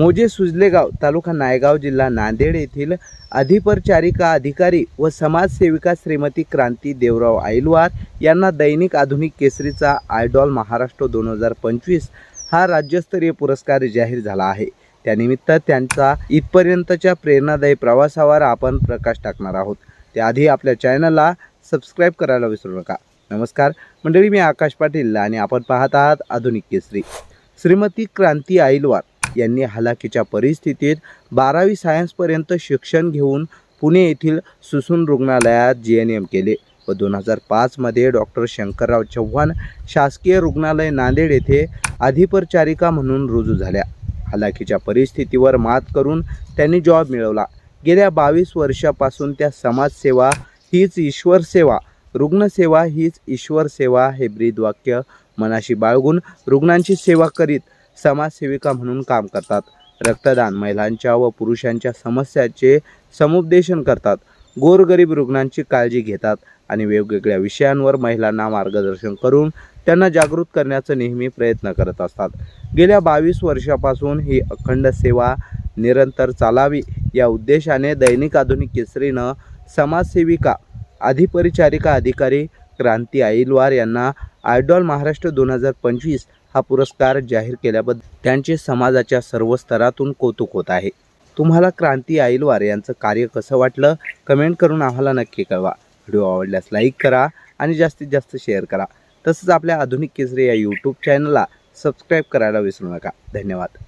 मोजे सुजलेगाव तालुका नायगाव जिल्हा नांदेड येथील अधिपरचारिका अधिकारी व समाजसेविका श्रीमती क्रांती देवराव आईलवार यांना दैनिक आधुनिक केसरीचा आयडॉल महाराष्ट्र दोन हजार पंचवीस हा राज्यस्तरीय पुरस्कार जाहीर झाला आहे. त्यानिमित्त त्यांचा इथपर्यंतच्या प्रेरणादायी प्रवासावर आपण प्रकाश टाकणार आहोत. त्याआधी आपल्या चॅनलला सबस्क्राईब करायला विसरू नका. नमस्कार. मंडळी मी आकाश पाटील आणि आपण पाहत आहात आधुनिक केसरी. श्रीमती क्रांती आईलवार यांनी हालाकीच्या परिस्थितीत बारावी सायन्सपर्यंत शिक्षण घेऊन पुणे येथील सुसून रुग्णालयात जी एन एम केले. व दोन हजार पाचमध्ये डॉक्टर शंकरराव चव्हाण शासकीय रुग्णालय नांदेड येथे अधिपरिचारिका म्हणून रुजू झाल्या. हालाकीच्या परिस्थितीवर मात करून त्यांनी जॉब मिळवला. गेल्या बावीस वर्षापासून त्या समाजसेवा हीच ईश्वर सेवा रुग्णसेवा हीच ईश्वर सेवा हे ब्रीदवाक्य मनाशी बाळगून रुग्णांची सेवा करीत समाजसेविका म्हणून काम करतात. रक्तदान महिलांच्या व पुरुषांच्या समस्याचे समुपदेशन करतात. गोरगरीब रुग्णांची काळजी घेतात आणि वेगवेगळ्या विषयांवर महिलांना मार्गदर्शन करून त्यांना जागृत करण्याचा नेहमी प्रयत्न करत असतात. गेल्या बावीस वर्षापासून ही अखंड सेवा निरंतर चालावी या उद्देशाने दैनिक आधुनिक केसरीनं समाजसेविका अधिपरिचारिका अधिकारी क्रांती आईलवार यांना आयडॉल महाराष्ट्र दोन हजार पंचवीस हा पुरस्कार जाहीर केल्याबद्दल त्यांचे समाजाच्या सर्व स्तरातून कौतुक होत आहे. तुम्हाला क्रांती आईलवार यांचं कार्य कसं वाटलं? कमेंट करून आम्हाला नक्की कळवा. व्हिडिओ आवडल्यास लाईक करा आणि जास्तीत जास्त शेअर करा. तसंच आपल्या आधुनिक केसरी या यूट्यूब चॅनलला सबस्क्राईब करायला विसरू नका. धन्यवाद.